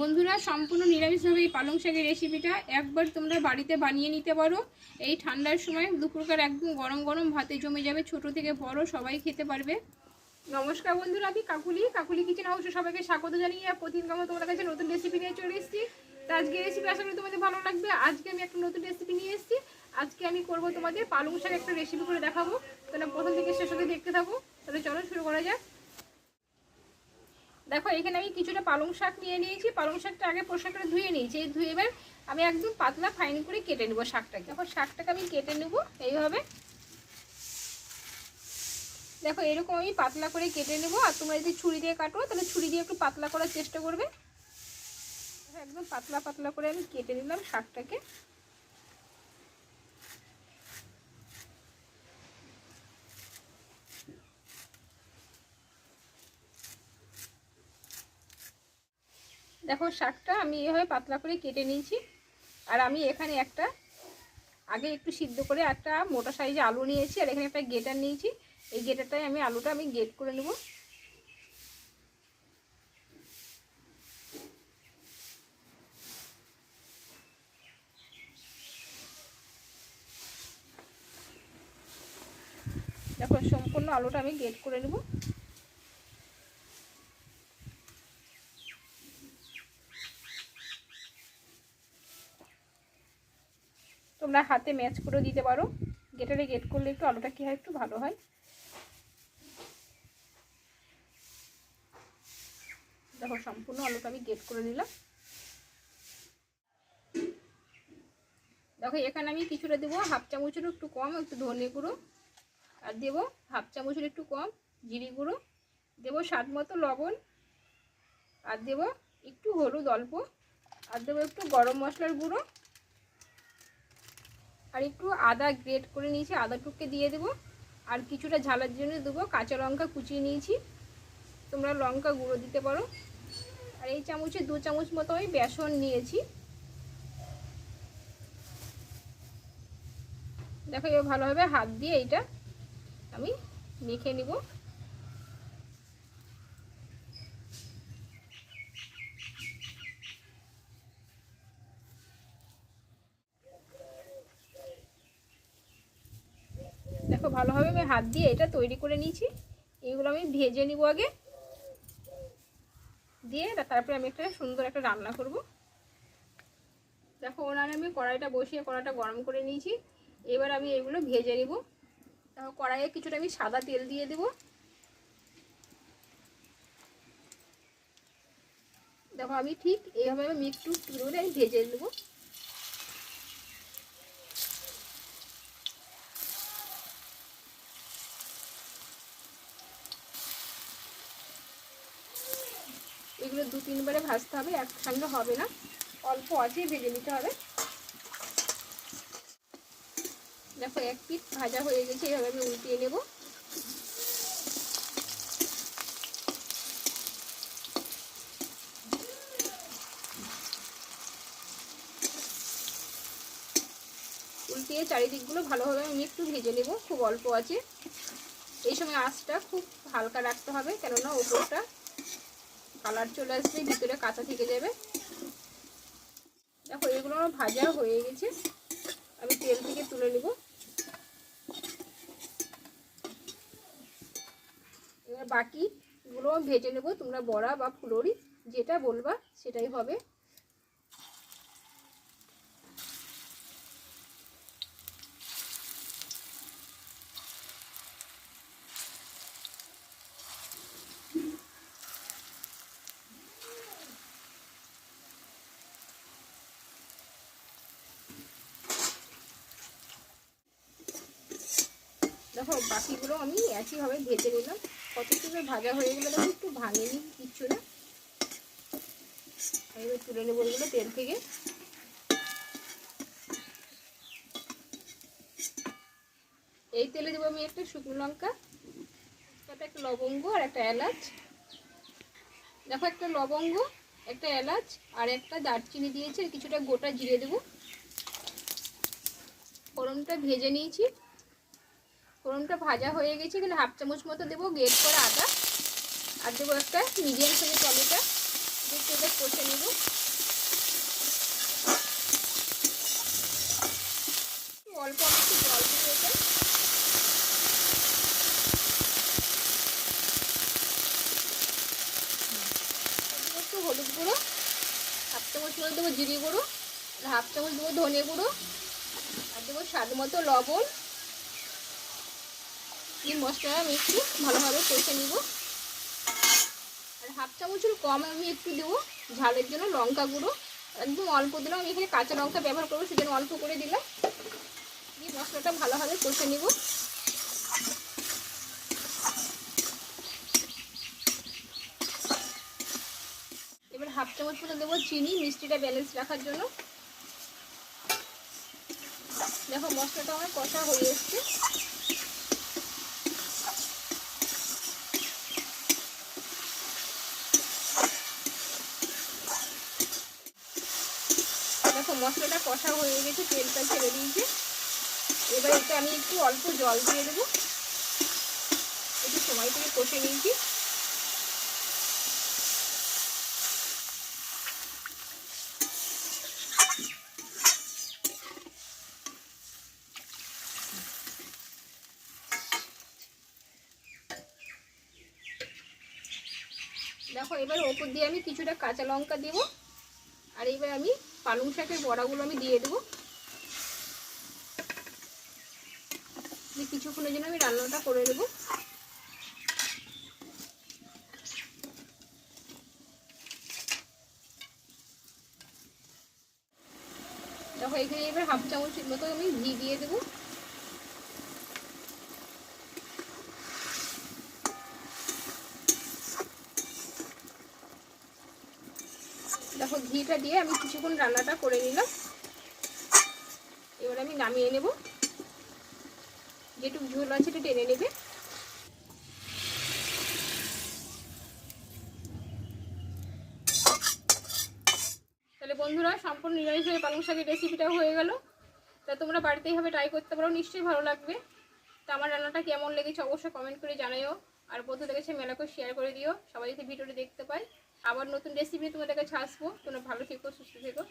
বন্ধুরা, সম্পূর্ণ নিরামিষভাবে এই পালং শাকের রেসিপিটা একবার তোমরা বাড়িতে বানিয়ে নিতে পারো। এই ঠান্ডার সময় দুপুরকার একদম গরম গরম ভাতে জমে যাবে, ছোট থেকে বড় সবাই খেতে পারবে। নমস্কার বন্ধুরা, আমি কাকুলি। কাকুলি কিচেন হাউসে সবাইকে স্বাগত জানিয়ে প্রতিদিন আমার তোমাদের কাছে নতুন রেসিপি নিয়ে চলে এসেছি। তো আজকে রেসিপি করি তোমাদের ভালো লাগবে। আজকে আমি একটা নতুন রেসিপি নিয়ে এসেছি। আজকে আমি করব তোমাদের পালং শাক একটা রেসিপি করে দেখাবো। তাহলে প্রথম থেকে শেষ অবধি দেখতে থাকো। তাহলে চলো শুরু করা যাক। দেখো, এখানে আমি কিছুটা পালং শাক নিয়ে নিয়েছি। পালং শাকটা আগে পোশাক করে ধুয়ে নিয়েছি এই ধুয়ে এবার আমি একদম পাতলা ফাইন করে কেটে নেব শাকটাকে। দেখো, শাকটাকে আমি কেটে নেব এইভাবে। দেখো, এরকম আমি পাতলা করে কেটে নেব। আর তোমরা যদি ছুরি দিয়ে কাটো, তাহলে ছুরি দিয়ে একটু পাতলা করার চেষ্টা করবে। একদম পাতলা পাতলা করে আমি কেটে নিলাম শাকটাকে। দেখো শাকটা আমি এভাবে পাতলা করে কেটে নিয়েছি। আর আমি এখানে একটা, আগে একটু সিদ্ধ করে একটা মোটা সাইজে আলু নিয়েছি, আর এখানে একটা গেটার নিয়েছি। এই গেটারটাই আমি আলুটা আমি গেট করে নেব। দেখো, সম্পূর্ণ আলুটা আমি গেট করে নেব। তোমরা হাতে ম্যাচ করে দিতে পারো। গেটারে গেট করলে একটু আলুটা কী হয়, একটু ভালো হয়। দেখো, সম্পূর্ণ আলুটা আমি গেট করে নিলাম দেখো, এখানে আমি কিছুটা দেবো, হাফ চামচের একটু কম, একটু ধনে গুঁড়ো। আর দেবো হাফ চামচের একটু কম, জিরি গুঁড়ো। দেবো স্বাদ মতো লবণ। আর দেবো একটু হলুদ অল্প। আর দেবো একটু গরম মশলার গুঁড়ো। আর একটু আদা গ্রেট করে নিয়েছি, আদা টুককে দিয়ে দেবো। আর কিছুটা ঝালের জন্য দেবো, কাঁচা লঙ্কা কুচিয়ে নিয়েছি। তোমরা লঙ্কা গুঁড়ো দিতে পারো। আর এই চামচে দু চামচ মতো আমি বেসন নিয়েছি। দেখো এবার ভালোভাবে হাত দিয়ে এইটা আমি মেখে নিব। দেখো ভালোভাবে আমি হাত দিয়ে এটা তৈরি করে নিয়েছি। এইগুলো আমি ভেজে নিব আগে। দিয়ে তারপরে আমি একটা সুন্দর একটা রান্না করব। দেখো ওনারে আমি কড়াইটা বসিয়ে কড়াইটা গরম করে নিয়েছি। এবার আমি এগুলো ভেজে নিব। দেখো কড়াইয়ে কিছুটা আমি সাদা তেল দিয়ে দেব। দেখো আমি ঠিক এইভাবে আমি একটু তুলে আমি ভেজে নেব। এগুলো দু তিনবারে ভাজতে হবে একসঙ্গে হবে না। অল্প আছে ভেজে নিতে হবে। দেখো, এক পিস ভাজা হয়ে গেছে, এভাবে আমি উল্টিয়ে নেব। উল্টিয়ে চারিদিকগুলো ভালোভাবে আমি একটু ভেজে নেব, খুব অল্প আছে এই সময় আঁচটা খুব হালকা রাখতে হবে, কেননা ওপরটা কালার চলে আসবে, ভিতরে কাঁচা থেকে যাবে। দেখো, এগুলো আমার ভাজা হয়ে গেছে। আমি তেল থেকে তুলে নেব। এবার বাকিগুলো ভেজে নেব, তোমরা বড়া বা ফুলরি যেটা বলবা, সেটাই হবে। দেখো, বাকিগুলো আমি একইভাবে ভেজে নিলাম। কতটুকু ভাজা হয়ে গেলে একটু ভাঙেনি কিচ্ছু না। তুলে নেব এগুলো তেল থেকে। এই তেলে দেবো আমি একটা শুকনো লঙ্কা তাতে একটা লবঙ্গ আর একটা এলাচ। দেখো, একটা লবঙ্গ, একটা এলাচ আর একটা দারচিনি দিয়েছি কিছুটা গোটা জিরে দেবো। ফোড়নটা ভেজে নিয়েছি। ফোড়নটা ভাজা হয়ে গেছে এখানে হাফ চামচ মতো দেবো, গ্রেট করে আদা। আর দেবো একটা মিডিয়াম সাইজের টমেটা। দিয়ে কষে নেব। অল্প একটু জল দিয়েছে একটু হলুদ গুঁড়ো, হাফ চামচ মতো দেবো জিরি গুঁড়ো হাফ চামচ দেবো ধনে গুঁড়ো। আর দেবো স্বাদ মতো লবণ। এই মশলাটা আমি একটু ভালোভাবে কষে নিব। আর হাফ চামচের কম আমি একটু দেবো ঝালের জন্য লঙ্কা গুঁড়ো। একদম অল্প দিলাম, আমি এখানে কাঁচা লঙ্কা ব্যবহার করব, সেজন্য অল্প করে দিলাম। দিয়ে মশলাটা ভালোভাবে কষে নিব। এবার হাফ চামচ মতো দেবো চিনি, মিষ্টিটা ব্যালেন্স রাখার জন্য। দেখো মশলাটা আমার কষা হয়ে এসছে দেখো মশলাটা কষা হয়ে গেছে, তেলটা ছেড়ে দিয়েছে। এবার এটা আমি একটু অল্প জল দিয়ে দেবো। একটু সময় থেকে কষে নিয়েছি। দেখো, এবার ওপর দিয়ে আমি কিছুটা কাঁচা লঙ্কা দেবো। আর এবার আমি পালং শাকের বড়াগুলো আমি দিয়ে দেবো। কিছুক্ষণের জন্য আমি রান্নাটা করে দেবো দেখো, এখানে এবার হাফ চামচ মতো আমি ঘি দিয়ে দেবো। দেখো, ঘিটা দিয়ে আমি কিছুক্ষণ রান্নাটা করে নিলাম। এবার আমি নামিয়ে নেব। যেটুকু ঝোল আছে এটা টেনে নেবে। তাহলে বন্ধুরা, সম্পূর্ণ নিরামিষ নিরামিষভাবে পালং শাকের রেসিপিটাও হয়ে গেল। তা তোমরা বাড়িতেই হবে ট্রাই করতে পারো, নিশ্চয়ই ভালো লাগবে। তা আমার রান্নাটা কেমন লেগেছে অবশ্যই কমেন্ট করে জানাইও আর বন্ধু লেগেছে মেলাকে শেয়ার করে দিও। সবাই যাতে ভিডিওটা দেখতে পায়। আবার নতুন রেসিপি তোমাদেরকে কাছে তোমরা ভালো থেকো সুস্থ থেকো।